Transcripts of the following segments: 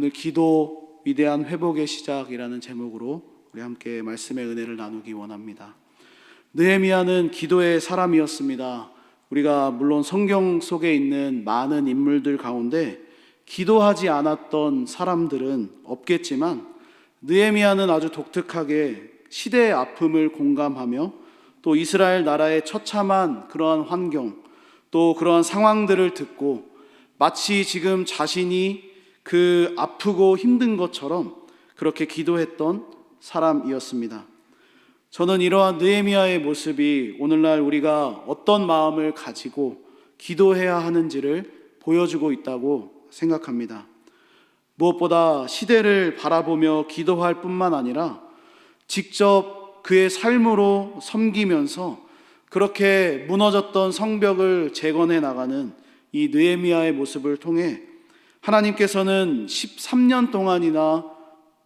오늘 기도 위대한 회복의 시작이라는 제목으로 우리 함께 말씀의 은혜를 나누기 원합니다. 느헤미야는 기도의 사람이었습니다. 우리가 물론 성경 속에 있는 많은 인물들 가운데 기도하지 않았던 사람들은 없겠지만 느헤미야는 아주 독특하게 시대의 아픔을 공감하며 또 이스라엘 나라의 처참한 그러한 환경 또 그러한 상황들을 듣고 마치 지금 자신이 그 아프고 힘든 것처럼 그렇게 기도했던 사람이었습니다. 저는 이러한 느헤미야의 모습이 오늘날 우리가 어떤 마음을 가지고 기도해야 하는지를 보여주고 있다고 생각합니다. 무엇보다 시대를 바라보며 기도할 뿐만 아니라 직접 그의 삶으로 섬기면서 그렇게 무너졌던 성벽을 재건해 나가는 이 느헤미야의 모습을 통해 하나님께서는 13년 동안이나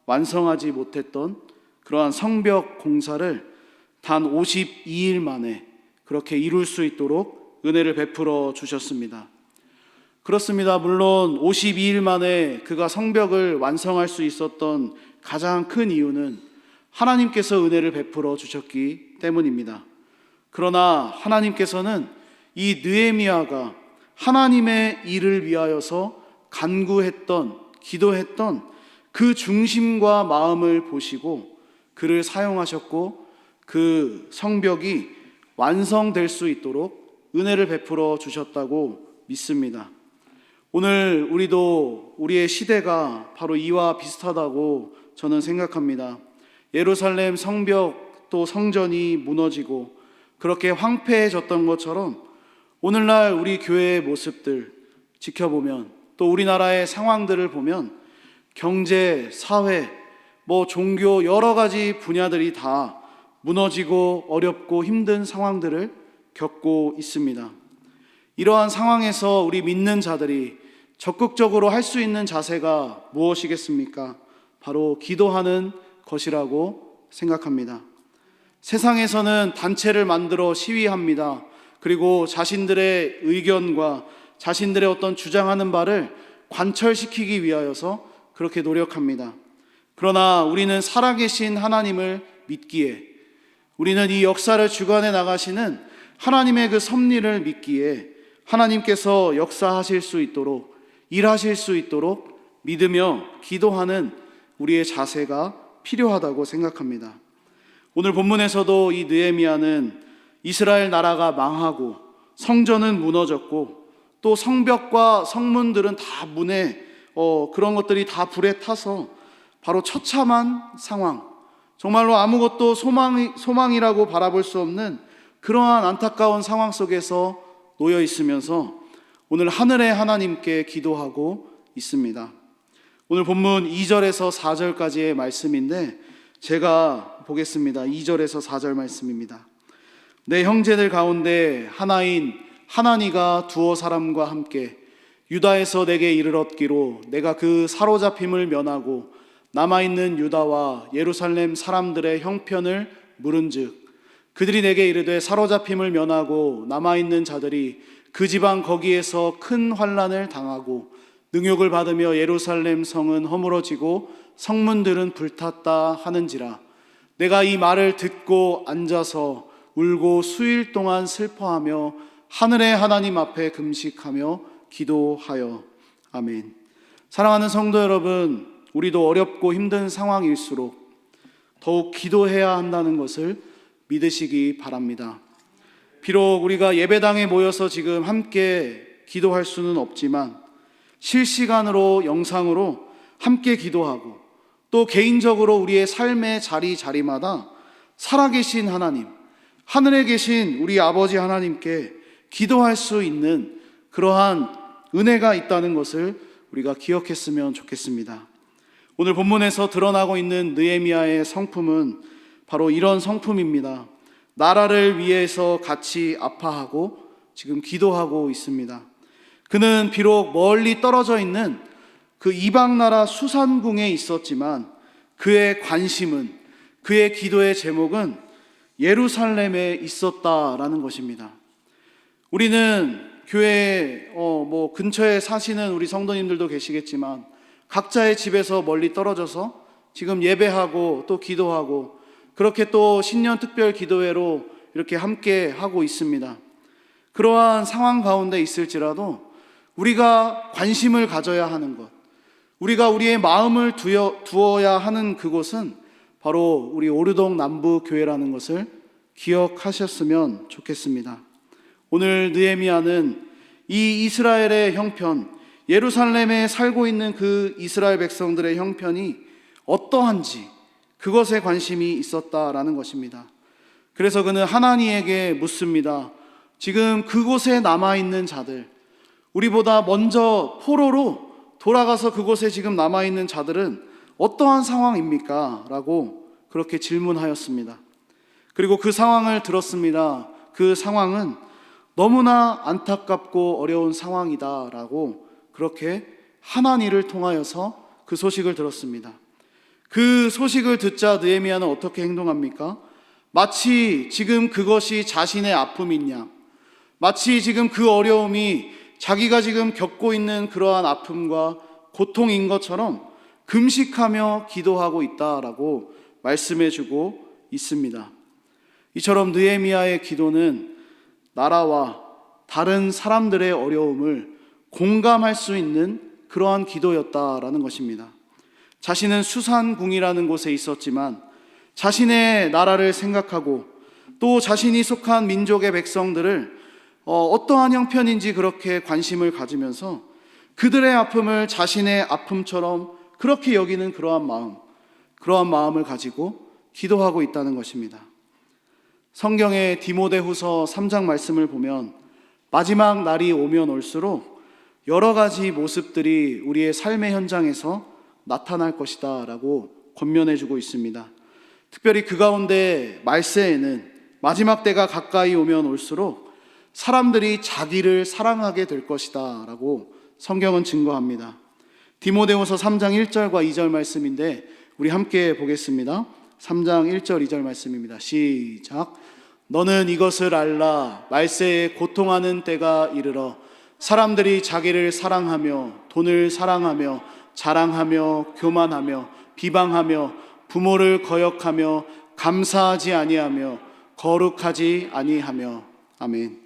완성하지 못했던 그러한 성벽 공사를 단 52일 만에 그렇게 이룰 수 있도록 은혜를 베풀어 주셨습니다. 그렇습니다. 물론 52일 만에 그가 성벽을 완성할 수 있었던 가장 큰 이유는 하나님께서 은혜를 베풀어 주셨기 때문입니다. 그러나 하나님께서는 이 느헤미야가 하나님의 일을 위하여서 간구했던 기도했던 그 중심과 마음을 보시고 그를 사용하셨고 그 성벽이 완성될 수 있도록 은혜를 베풀어 주셨다고 믿습니다. 오늘 우리도 우리의 시대가 바로 이와 비슷하다고 저는 생각합니다. 예루살렘 성벽 또 성전이 무너지고 그렇게 황폐해졌던 것처럼 오늘날 우리 교회의 모습들 지켜보면 또 우리나라의 상황들을 보면 경제, 사회, 뭐 종교 여러 가지 분야들이 다 무너지고 어렵고 힘든 상황들을 겪고 있습니다. 이러한 상황에서 우리 믿는 자들이 적극적으로 할 수 있는 자세가 무엇이겠습니까? 바로 기도하는 것이라고 생각합니다. 세상에서는 단체를 만들어 시위합니다. 그리고 자신들의 의견과 자신들의 어떤 주장하는 바를 관철시키기 위하여서 그렇게 노력합니다. 그러나 우리는 살아계신 하나님을 믿기에 우리는 이 역사를 주관해 나가시는 하나님의 그 섭리를 믿기에 하나님께서 역사하실 수 있도록 일하실 수 있도록 믿으며 기도하는 우리의 자세가 필요하다고 생각합니다. 오늘 본문에서도 이 느헤미야는 이스라엘 나라가 망하고 성전은 무너졌고 또 성벽과 성문들은 다 문에 어, 그런 것들이 다 불에 타서 바로 처참한 상황, 정말로 아무것도 소망이, 소망이라고 바라볼 수 없는 그러한 안타까운 상황 속에서 놓여 있으면서 오늘 하늘의 하나님께 기도하고 있습니다. 오늘 본문 2절에서 4절까지의 말씀인데 제가 보겠습니다. 2절에서 4절 말씀입니다. 내 형제들 가운데 하나인 하나니가 두어 사람과 함께 유다에서 내게 이르렀기로 내가 그 사로잡힘을 면하고 남아있는 유다와 예루살렘 사람들의 형편을 물은즉 그들이 내게 이르되 사로잡힘을 면하고 남아있는 자들이 그 지방 거기에서 큰 환란을 당하고 능욕을 받으며 예루살렘 성은 허물어지고 성문들은 불탔다 하는지라. 내가 이 말을 듣고 앉아서 울고 수일 동안 슬퍼하며 하늘의 하나님 앞에 금식하며 기도하여 아멘. 사랑하는 성도 여러분, 우리도 어렵고 힘든 상황일수록 더욱 기도해야 한다는 것을 믿으시기 바랍니다. 비록 우리가 예배당에 모여서 지금 함께 기도할 수는 없지만 실시간으로 영상으로 함께 기도하고 또 개인적으로 우리의 삶의 자리 자리마다 살아계신 하나님, 하늘에 계신 우리 아버지 하나님께 기도할 수 있는 그러한 은혜가 있다는 것을 우리가 기억했으면 좋겠습니다. 오늘 본문에서 드러나고 있는 느헤미야의 성품은 바로 이런 성품입니다. 나라를 위해서 같이 아파하고 지금 기도하고 있습니다. 그는 비록 멀리 떨어져 있는 그 이방 나라 수산궁에 있었지만 그의 관심은 그의 기도의 제목은 예루살렘에 있었다라는 것입니다. 우리는 교회 어, 뭐 근처에 사시는 우리 성도님들도 계시겠지만 각자의 집에서 멀리 떨어져서 지금 예배하고 또 기도하고 그렇게 또 신년 특별 기도회로 이렇게 함께 하고 있습니다. 그러한 상황 가운데 있을지라도 우리가 관심을 가져야 하는 것, 우리가 우리의 마음을 두어, 두어야 하는 그곳은 바로 우리 오르동 남부 교회라는 것을 기억하셨으면 좋겠습니다. 오늘 느헤미야는 이 이스라엘의 형편, 예루살렘에 살고 있는 그 이스라엘 백성들의 형편이 어떠한지 그것에 관심이 있었다라는 것입니다. 그래서 그는 하나님에게 묻습니다. 지금 그곳에 남아 있는 자들, 우리보다 먼저 포로로 돌아가서 그곳에 지금 남아 있는 자들은 어떠한 상황입니까? 라고 그렇게 질문하였습니다. 그리고 그 상황을 들었습니다. 그 상황은 너무나 안타깝고 어려운 상황이다라고 그렇게 하나니를 통하여서 그 소식을 들었습니다. 그 소식을 듣자 느헤미야는 어떻게 행동합니까? 마치 지금 그것이 자신의 아픔인 양, 마치 지금 그 어려움이 자기가 지금 겪고 있는 그러한 아픔과 고통인 것처럼 금식하며 기도하고 있다라고 말씀해 주고 있습니다. 이처럼 느헤미야의 기도는 나라와 다른 사람들의 어려움을 공감할 수 있는 그러한 기도였다라는 것입니다. 자신은 수산궁이라는 곳에 있었지만 자신의 나라를 생각하고 또 자신이 속한 민족의 백성들을 어, 어떠한 형편인지 그렇게 관심을 가지면서 그들의 아픔을 자신의 아픔처럼 그렇게 여기는 그러한 마음, 그러한 마음을 가지고 기도하고 있다는 것입니다. 성경의 디모데후서 3장 말씀을 보면 마지막 날이 오면 올수록 여러 가지 모습들이 우리의 삶의 현장에서 나타날 것이다라고 권면해 주고 있습니다. 특별히 그 가운데 말세에는 마지막 때가 가까이 오면 올수록 사람들이 자기를 사랑하게 될 것이다라고 성경은 증거합니다. 디모데후서 3장 1절과 2절 말씀인데 우리 함께 보겠습니다. 3장 1절 2절 말씀입니다. 시작. 너는 이것을 알라 말세에 고통하는 때가 이르러 사람들이 자기를 사랑하며 돈을 사랑하며 자랑하며 교만하며 비방하며 부모를 거역하며 감사하지 아니하며 거룩하지 아니하며 아멘.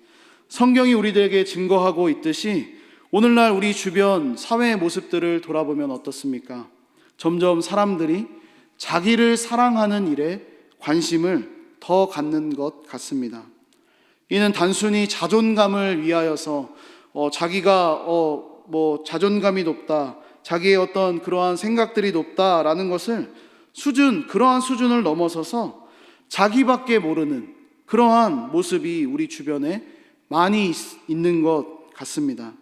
성경이 우리들에게 증거하고 있듯이 오늘날 우리 주변 사회의 모습들을 돌아보면 어떻습니까? 점점 사람들이 자기를 사랑하는 일에 관심을 더 갖는 것 같습니다. 이는 단순히 자존감을 위하여서 어, 자기가 어, 뭐 자존감이 높다, 자기의 어떤 그러한 생각들이 높다라는 것을 수준 그러한 수준을 넘어서서 자기밖에 모르는 그러한 모습이 우리 주변에 많이 있- 있는 것 같습니다.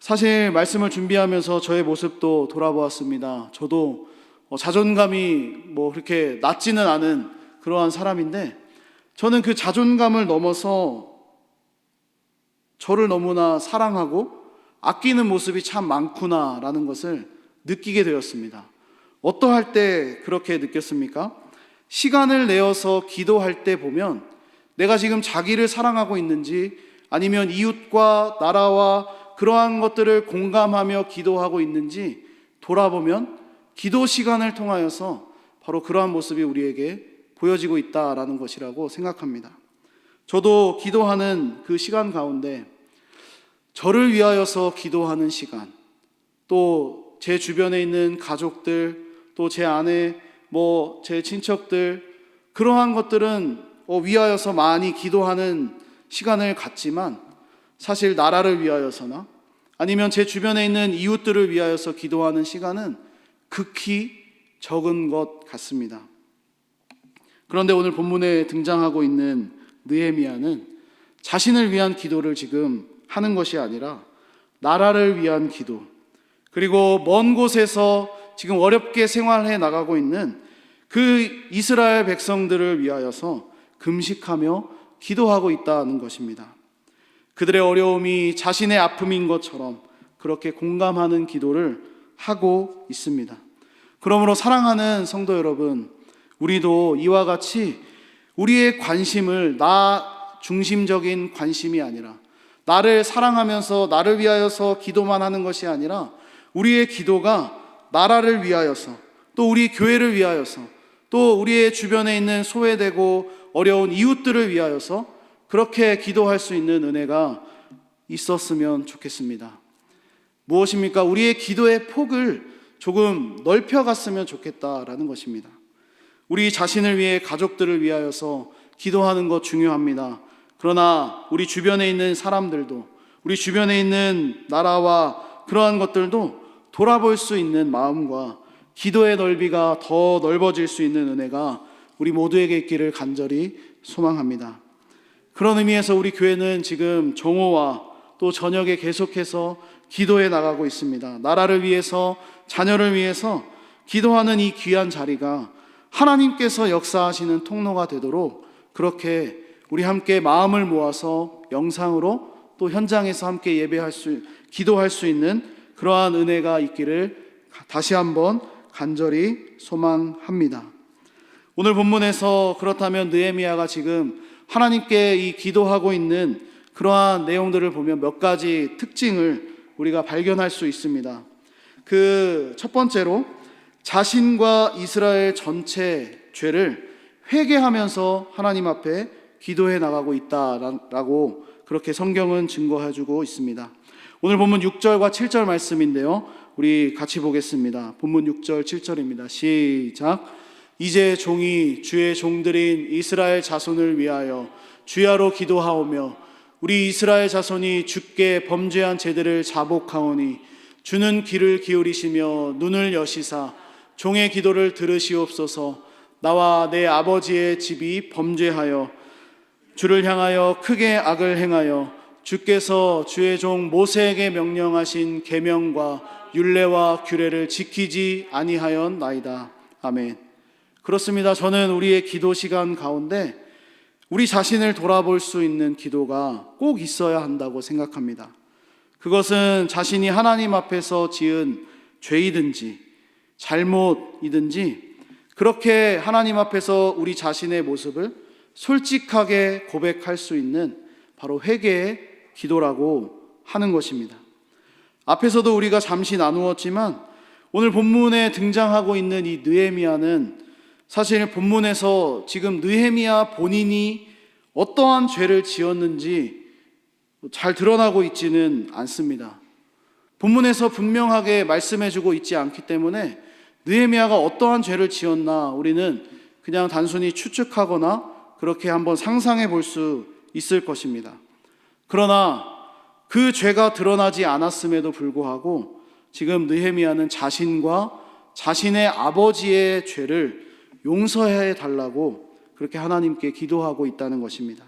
사실 말씀을 준비하면서 저의 모습도 돌아보았습니다. 저도 어, 자존감이 뭐 그렇게 낮지는 않은 그러한 사람인데 저는 그 자존감을 넘어서 저를 너무나 사랑하고 아끼는 모습이 참 많구나라는 것을 느끼게 되었습니다. 어떠할 때 그렇게 느꼈습니까? 시간을 내어서 기도할 때 보면 내가 지금 자기를 사랑하고 있는지 아니면 이웃과 나라와 그러한 것들을 공감하며 기도하고 있는지 돌아보면 기도 시간을 통하여서 바로 그러한 모습이 우리에게 보여지고 있다라는 것이라고 생각합니다. 저도 기도하는 그 시간 가운데 저를 위하여서 기도하는 시간, 또 제 주변에 있는 가족들, 또 제 아내, 뭐 제 친척들, 그러한 것들은 어, 위하여서 많이 기도하는 시간을 갖지만 사실 나라를 위하여서나 아니면 제 주변에 있는 이웃들을 위하여서 기도하는 시간은 극히 적은 것 같습니다. 그런데 오늘 본문에 등장하고 있는 느헤미야는 자신을 위한 기도를 지금 하는 것이 아니라 나라를 위한 기도 그리고 먼 곳에서 지금 어렵게 생활해 나가고 있는 그 이스라엘 백성들을 위하여서 금식하며 기도하고 있다는 것입니다. 그들의 어려움이 자신의 아픔인 것처럼 그렇게 공감하는 기도를 하고 있습니다. 그러므로 사랑하는 성도 여러분, 우리도 이와 같이 우리의 관심을 나 중심적인 관심이 아니라 나를 사랑하면서 나를 위하여서 기도만 하는 것이 아니라 우리의 기도가 나라를 위하여서 또 우리 교회를 위하여서 또 우리의 주변에 있는 소외되고 어려운 이웃들을 위하여서 그렇게 기도할 수 있는 은혜가 있었으면 좋겠습니다. 무엇입니까? 우리의 기도의 폭을 조금 넓혀갔으면 좋겠다라는 것입니다. 우리 자신을 위해 가족들을 위하여서 기도하는 것 중요합니다. 그러나 우리 주변에 있는 사람들도 우리 주변에 있는 나라와 그러한 것들도 돌아볼 수 있는 마음과 기도의 넓이가 더 넓어질 수 있는 은혜가 우리 모두에게 있기를 간절히 소망합니다. 그런 의미에서 우리 교회는 지금 정오와 또 저녁에 계속해서 기도해 나가고 있습니다. 나라를 위해서 자녀를 위해서 기도하는 이 귀한 자리가 하나님께서 역사하시는 통로가 되도록 그렇게 우리 함께 마음을 모아서 영상으로 또 현장에서 함께 예배할 수 기도할 수 있는 그러한 은혜가 있기를 다시 한번 간절히 소망합니다. 오늘 본문에서 그렇다면 느헤미야가 지금 하나님께 이 기도하고 있는 그러한 내용들을 보면 몇 가지 특징을 우리가 발견할 수 있습니다. 그 첫 번째로 자신과 이스라엘 전체 죄를 회개하면서 하나님 앞에 기도해 나가고 있다라고 그렇게 성경은 증거해 주고 있습니다. 오늘 본문 6절과 7절 말씀인데요. 우리 같이 보겠습니다. 본문 6절 7절입니다. 시작. 이제 종이 주의 종들인 이스라엘 자손을 위하여 주야로 기도하오며 우리 이스라엘 자손이 주께 범죄한 죄들을 자복하오니 주는 귀를 기울이시며 눈을 여시사 종의 기도를 들으시옵소서 나와 내 아버지의 집이 범죄하여 주를 향하여 크게 악을 행하여 주께서 주의 종 모세에게 명령하신 계명과 율례와 규례를 지키지 아니하였나이다. 아멘. 그렇습니다. 저는 우리의 기도 시간 가운데 우리 자신을 돌아볼 수 있는 기도가 꼭 있어야 한다고 생각합니다. 그것은 자신이 하나님 앞에서 지은 죄이든지 잘못이든지 그렇게 하나님 앞에서 우리 자신의 모습을 솔직하게 고백할 수 있는 바로 회개의 기도라고 하는 것입니다. 앞에서도 우리가 잠시 나누었지만 오늘 본문에 등장하고 있는 이 느헤미야는 사실 본문에서 지금 느헤미야 본인이 어떠한 죄를 지었는지 잘 드러나고 있지는 않습니다. 본문에서 분명하게 말씀해주고 있지 않기 때문에 느헤미야가 어떠한 죄를 지었나 우리는 그냥 단순히 추측하거나 그렇게 한번 상상해 볼 수 있을 것입니다. 그러나 그 죄가 드러나지 않았음에도 불구하고 지금 느헤미야는 자신과 자신의 아버지의 죄를 용서해 달라고 그렇게 하나님께 기도하고 있다는 것입니다.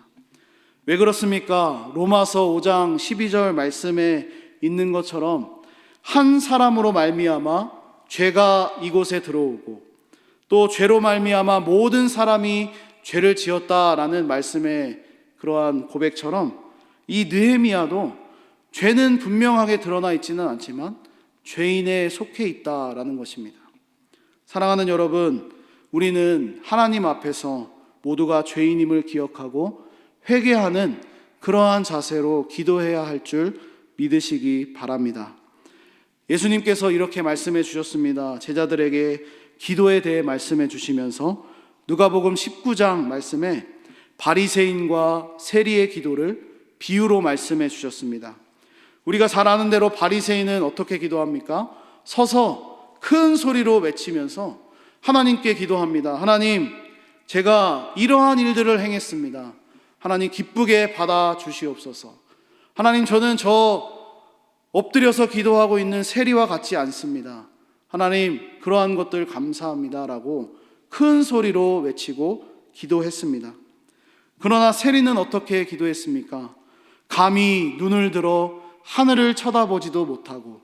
왜 그렇습니까? 로마서 5장 12절 말씀에 있는 것처럼 한 사람으로 말미암아 죄가 이곳에 들어오고 또 죄로 말미암아 모든 사람이 죄를 지었다라는 말씀의 그러한 고백처럼 이 느헤미야도 죄는 분명하게 드러나 있지는 않지만 죄인에 속해 있다라는 것입니다. 사랑하는 여러분, 우리는 하나님 앞에서 모두가 죄인임을 기억하고 회개하는 그러한 자세로 기도해야 할 줄 믿으시기 바랍니다. 예수님께서 이렇게 말씀해 주셨습니다. 제자들에게 기도에 대해 말씀해 주시면서 누가복음 19장 말씀에 바리새인과 세리의 기도를 비유로 말씀해 주셨습니다. 우리가 잘 아는 대로 바리새인은 어떻게 기도합니까? 서서 큰 소리로 외치면서 하나님께 기도합니다. 하나님, 제가 이러한 일들을 행했습니다. 하나님 기쁘게 받아 주시옵소서. 하나님 저는 저 엎드려서 기도하고 있는 세리와 같지 않습니다. 하나님 그러한 것들 감사합니다라고 큰 소리로 외치고 기도했습니다. 그러나 세리는 어떻게 기도했습니까? 감히 눈을 들어 하늘을 쳐다보지도 못하고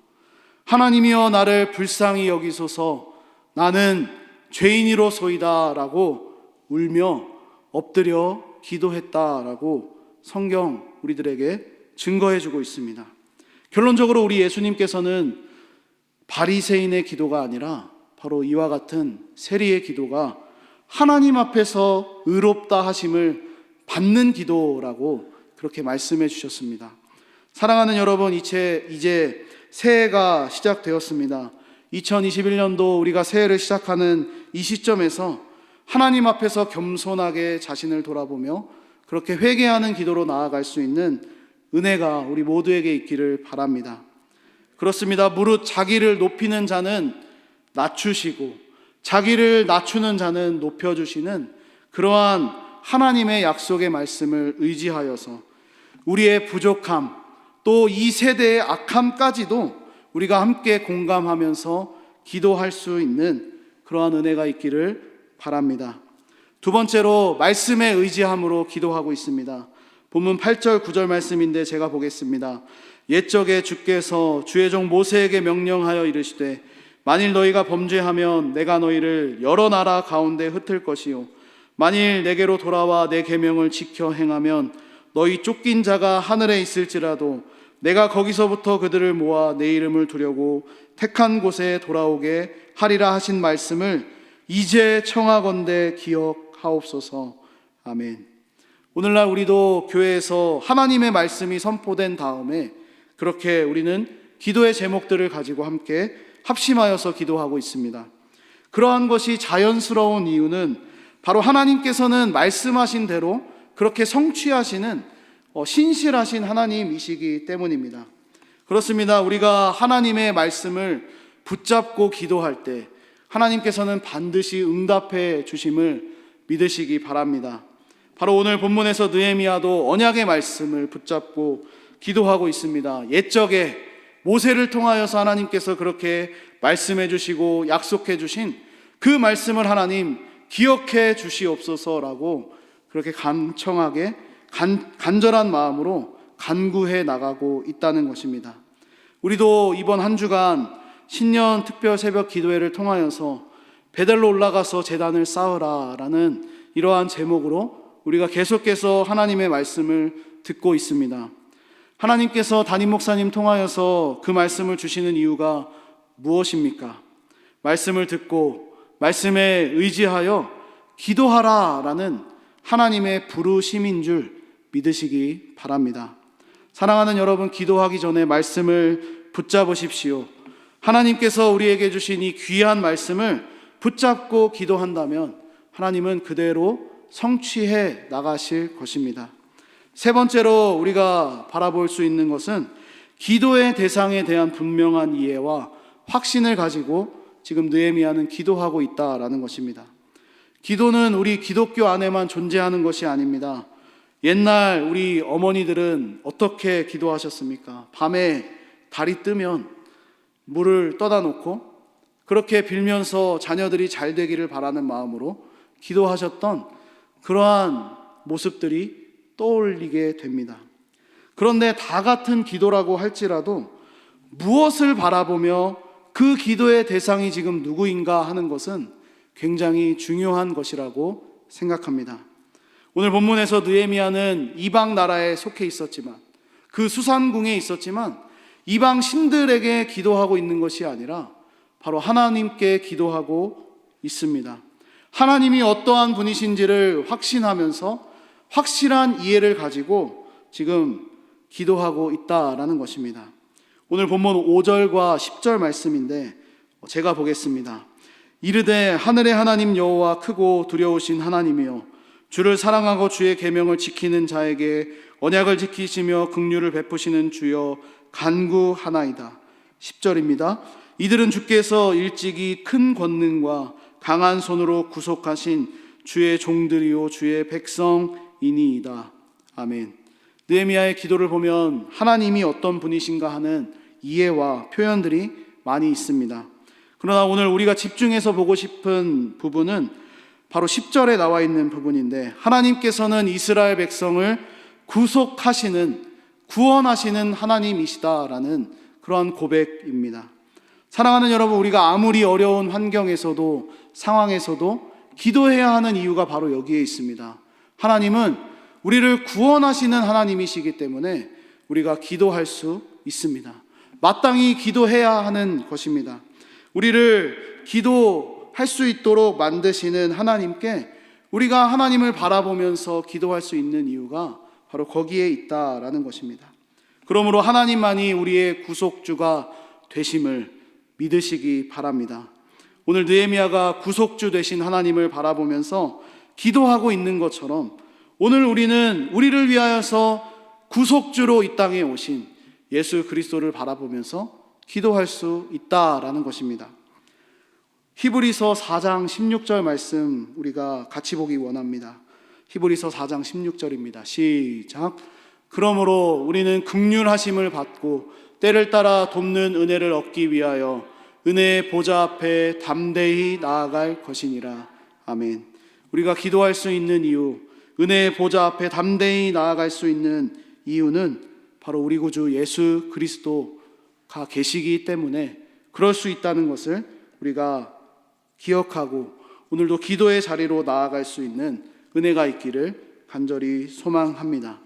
하나님이여 나를 불쌍히 여기소서 나는 죄인이로소이다라고 울며 엎드려 기도했다라고 성경 우리들에게 증거해 주고 있습니다. 결론적으로 우리 예수님께서는 바리새인의 기도가 아니라 바로 이와 같은 세리의 기도가 하나님 앞에서 의롭다 하심을 받는 기도라고 그렇게 말씀해 주셨습니다. 사랑하는 여러분, 이제, 이제 새해가 시작되었습니다. 2021년도 우리가 새해를 시작하는 이 시점에서 하나님 앞에서 겸손하게 자신을 돌아보며 그렇게 회개하는 기도로 나아갈 수 있는 은혜가 우리 모두에게 있기를 바랍니다. 그렇습니다. 무릇 자기를 높이는 자는 낮추시고 자기를 낮추는 자는 높여주시는 그러한 하나님의 약속의 말씀을 의지하여서 우리의 부족함 또 이 세대의 악함까지도 우리가 함께 공감하면서 기도할 수 있는 그러한 은혜가 있기를 바랍니다. 두 번째로 말씀에 의지함으로 기도하고 있습니다. 본문 8절 9절 말씀인데 제가 보겠습니다. 옛적에 주께서 주의 종 모세에게 명령하여 이르시되 만일 너희가 범죄하면 내가 너희를 여러 나라 가운데 흩을 것이요 만일 내게로 돌아와 내 계명을 지켜 행하면 너희 쫓긴 자가 하늘에 있을지라도 내가 거기서부터 그들을 모아 내 이름을 두려고 택한 곳에 돌아오게 하리라 하신 말씀을 이제 청하건대 기억하옵소서 아멘. 오늘날 우리도 교회에서 하나님의 말씀이 선포된 다음에 그렇게 우리는 기도의 제목들을 가지고 함께 합심하여서 기도하고 있습니다. 그러한 것이 자연스러운 이유는 바로 하나님께서는 말씀하신 대로 그렇게 성취하시는 어, 신실하신 하나님이시기 때문입니다. 그렇습니다. 우리가 하나님의 말씀을 붙잡고 기도할 때 하나님께서는 반드시 응답해 주심을 믿으시기 바랍니다. 바로 오늘 본문에서 느헤미야도 언약의 말씀을 붙잡고 기도하고 있습니다. 옛적에 모세를 통하여서 하나님께서 그렇게 말씀해 주시고 약속해 주신 그 말씀을 하나님 기억해 주시옵소서라고 그렇게 간청하게 간, 간절한 마음으로 간구해 나가고 있다는 것입니다. 우리도 이번 한 주간 신년 특별 새벽 기도회를 통하여서 베델로 올라가서 재단을 쌓으라라는 이러한 제목으로 우리가 계속해서 하나님의 말씀을 듣고 있습니다. 하나님께서 담임 목사님 통하여서 그 말씀을 주시는 이유가 무엇입니까? 말씀을 듣고 말씀에 의지하여 기도하라라는 하나님의 부르심인 줄 믿으시기 바랍니다. 사랑하는 여러분, 기도하기 전에 말씀을 붙잡으십시오. 하나님께서 우리에게 주신 이 귀한 말씀을 붙잡고 기도한다면 하나님은 그대로 성취해 나가실 것입니다. 세 번째로 우리가 바라볼 수 있는 것은 기도의 대상에 대한 분명한 이해와 확신을 가지고 지금 느헤미야는 기도하고 있다라는 것입니다. 기도는 우리 기독교 안에만 존재하는 것이 아닙니다. 옛날 우리 어머니들은 어떻게 기도하셨습니까? 밤에 달이 뜨면 물을 떠다 놓고 그렇게 빌면서 자녀들이 잘 되기를 바라는 마음으로 기도하셨던 그러한 모습들이 떠올리게 됩니다. 그런데 다 같은 기도라고 할지라도 무엇을 바라보며 그 기도의 대상이 지금 누구인가 하는 것은 굉장히 중요한 것이라고 생각합니다. 오늘 본문에서 느헤미야는 이방 나라에 속해 있었지만 그 수산궁에 있었지만 이방 신들에게 기도하고 있는 것이 아니라 바로 하나님께 기도하고 있습니다. 하나님이 어떠한 분이신지를 확신하면서 확실한 이해를 가지고 지금 기도하고 있다라는 것입니다. 오늘 본문 5절과 10절 말씀인데 제가 보겠습니다. 이르되 하늘의 하나님 여호와 크고 두려우신 하나님이여 주를 사랑하고 주의 계명을 지키는 자에게 언약을 지키시며 긍휼을 베푸시는 주여 간구하나이다. 10절입니다. 이들은 주께서 일찍이 큰 권능과 강한 손으로 구속하신 주의 종들이요 주의 백성이니이다. 아멘. 느헤미야의 기도를 보면 하나님이 어떤 분이신가 하는 이해와 표현들이 많이 있습니다. 그러나 오늘 우리가 집중해서 보고 싶은 부분은 바로 10절에 나와 있는 부분인데 하나님께서는 이스라엘 백성을 구속하시는 구원하시는 하나님이시다라는 그러한 고백입니다. 사랑하는 여러분, 우리가 아무리 어려운 환경에서도 상황에서도 기도해야 하는 이유가 바로 여기에 있습니다. 하나님은 우리를 구원하시는 하나님이시기 때문에 우리가 기도할 수 있습니다. 마땅히 기도해야 하는 것입니다. 우리를 기도 할 수 있도록 만드시는 하나님께 우리가 하나님을 바라보면서 기도할 수 있는 이유가 바로 거기에 있다라는 것입니다. 그러므로 하나님만이 우리의 구속주가 되심을 믿으시기 바랍니다. 오늘 느헤미야가 구속주 되신 하나님을 바라보면서 기도하고 있는 것처럼 오늘 우리는 우리를 위하여서 구속주로 이 땅에 오신 예수 그리스도를 바라보면서 기도할 수 있다라는 것입니다. 히브리서 4장 16절 말씀 우리가 같이 보기 원합니다. 히브리서 4장 16절입니다. 시작. 그러므로 우리는 극률하심을 받고 때를 따라 돕는 은혜를 얻기 위하여 은혜의 보좌 앞에 담대히 나아갈 것이니라. 아멘. 우리가 기도할 수 있는 이유, 은혜의 보좌 앞에 담대히 나아갈 수 있는 이유는 바로 우리 구주 예수 그리스도가 계시기 때문에 그럴 수 있다는 것을 우리가 기억하고 오늘도 기도의 자리로 나아갈 수 있는 은혜가 있기를 간절히 소망합니다.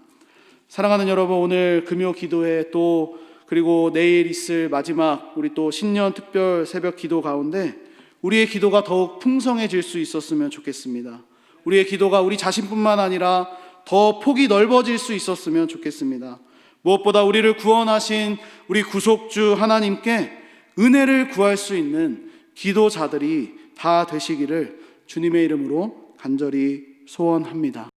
사랑하는 여러분, 오늘 금요 기도회 또 그리고 내일 있을 마지막 우리 또 신년 특별 새벽 기도 가운데 우리의 기도가 더욱 풍성해질 수 있었으면 좋겠습니다. 우리의 기도가 우리 자신뿐만 아니라 더 폭이 넓어질 수 있었으면 좋겠습니다. 무엇보다 우리를 구원하신 우리 구속주 하나님께 은혜를 구할 수 있는 기도자들이 다 되시기를 주님의 이름으로 간절히 소원합니다.